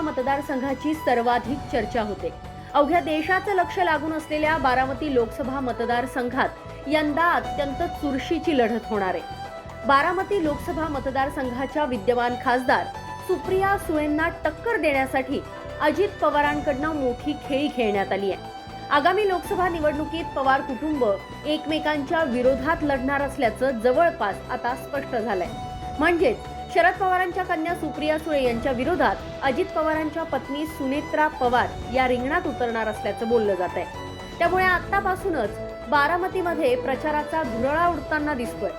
मतदारसंघाची सर्वाधिक चर्चा होते. अवघ्या देशाचं लक्ष लागून असलेल्या बारामती लोकसभा मतदारसंघात यंदा अत्यंत चुरशीची लढत होणार आहे. बारामती लोकसभा मतदारसंघाच्या विद्यमान खासदार सुप्रिया सुळेंना टक्कर देण्यासाठी अजित पवारांकडनं मोठी खेळी खेळण्यात आली आहे. आगामी लोकसभा निवडणुकीत पवार कुटुंब एकमेकांच्या विरोधात लढणार असल्याचं जवळपास आता स्पष्ट झालंय. म्हणजेच शरद पवारांच्या कन्या सुप्रिया सुळे यांच्या विरोधात अजित पवारांच्या पत्नी सुनेत्रा पवार या रिंगणात उतरणार असल्याचं बोललं जात आहे. त्यामुळे आतापासूनच बारामतीमध्ये प्रचाराचा धुरळा उडताना दिसतोय.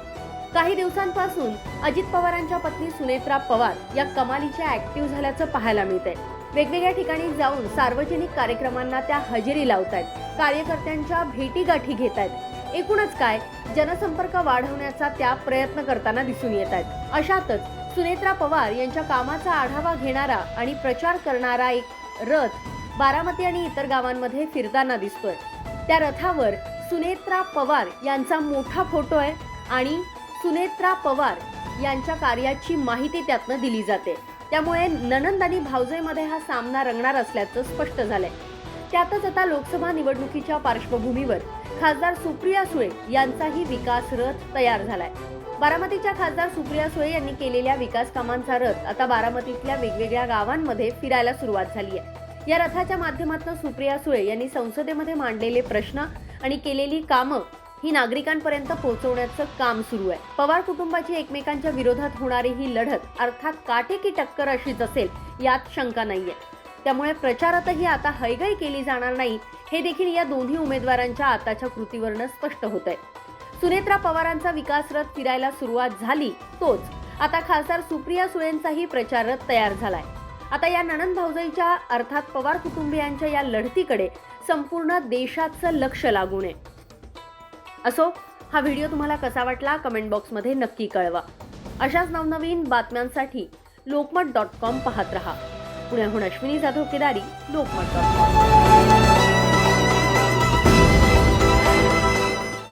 काही दिवसांपासून अजित पवारांच्या पत्नी सुनेत्रा पवार या कमालीच्या ऍक्टिव्ह झाल्याचं पाहायला मिळतंय. वेगवेगळ्या ठिकाणी जाऊन सार्वजनिक कार्यक्रमांना त्या हजेरी लावत आहेत कार्यकर्त्यांच्या भेटीगाठी घेत आहेत एकूणच काय? जनसंपर्क वाढवण्याचा त्या प्रयत्न करताना दिसून येत आहेत अशातच सुनेत्रा पवार यांच्या कामाचा आढावा घेणारा आणि प्रचार करणारा एक रथ बारामती आणि इतर गावांमध्ये फिरताना दिसतोय. त्या रथावर सुनेत्रा पवार यांचा मोठा फोटो आहे आणि सुनेत्रा पवार यांच्या कार्याची माहिती त्यातनं दिली जाते. त्यामुळे ननंद आणि भावजयमध्ये हा सामना रंगणार असल्याचं स्पष्ट झालंय. त्यातच आता लोकसभा निवडणुकीच्या पार्श्वभूमीवर खासदार सुप्रिया सुळे यांचाही विकास रथ तयार झालाय. बारामतीच्या खासदार सुप्रिया सुळे यांनी केलेल्या विकास कामांचा रथ आता बारामतीतल्या वेगवेगळ्या गावांमध्ये फिरायला सुरुवात झाली आहे. या रथाच्या माध्यमातून सुप्रिया सुळे यांनी संसदेमध्ये मांडलेले प्रश्न आणि केलेली कामं ही नागरिकांपर्यंत पोहोचवण्याचं काम सुरू आहे. पवार कुटुंबाची एकमेकांच्या विरोधात होणारी ही लढत अर्थात काटेकी टक्कर अशीच असेल यात शंका नाहीये. त्यामुळे प्रचारातही आता हयगय केली जाणार नाही हे देखील या दोन्ही उमेदवारांच्या आताच्या कृतीवरनं स्पष्ट होत आहे सुनेत्रा पवारांचा विकास रथ फिरायला सुरुवात झाली तोच. आता खासदार सुप्रिया सुळेंचाही प्रचार रथ तयार झालाय. आता या नणंद भाऊजाईच्या अर्थात पवार कुटुंबियांच्या या लढतीकडे संपूर्ण देशाचं लक्ष लागू नये असो हा व्हिडिओ तुम्हाला कसा वाटला कमेंट बॉक्समध्ये नक्की कळवा. अशाच नवनवीन बातम्यांसाठी लोकमत डॉट कॉम पाहत रहा. पुण्याहून अश्विनी जाधव केदारी लोकमत डॉट कॉम.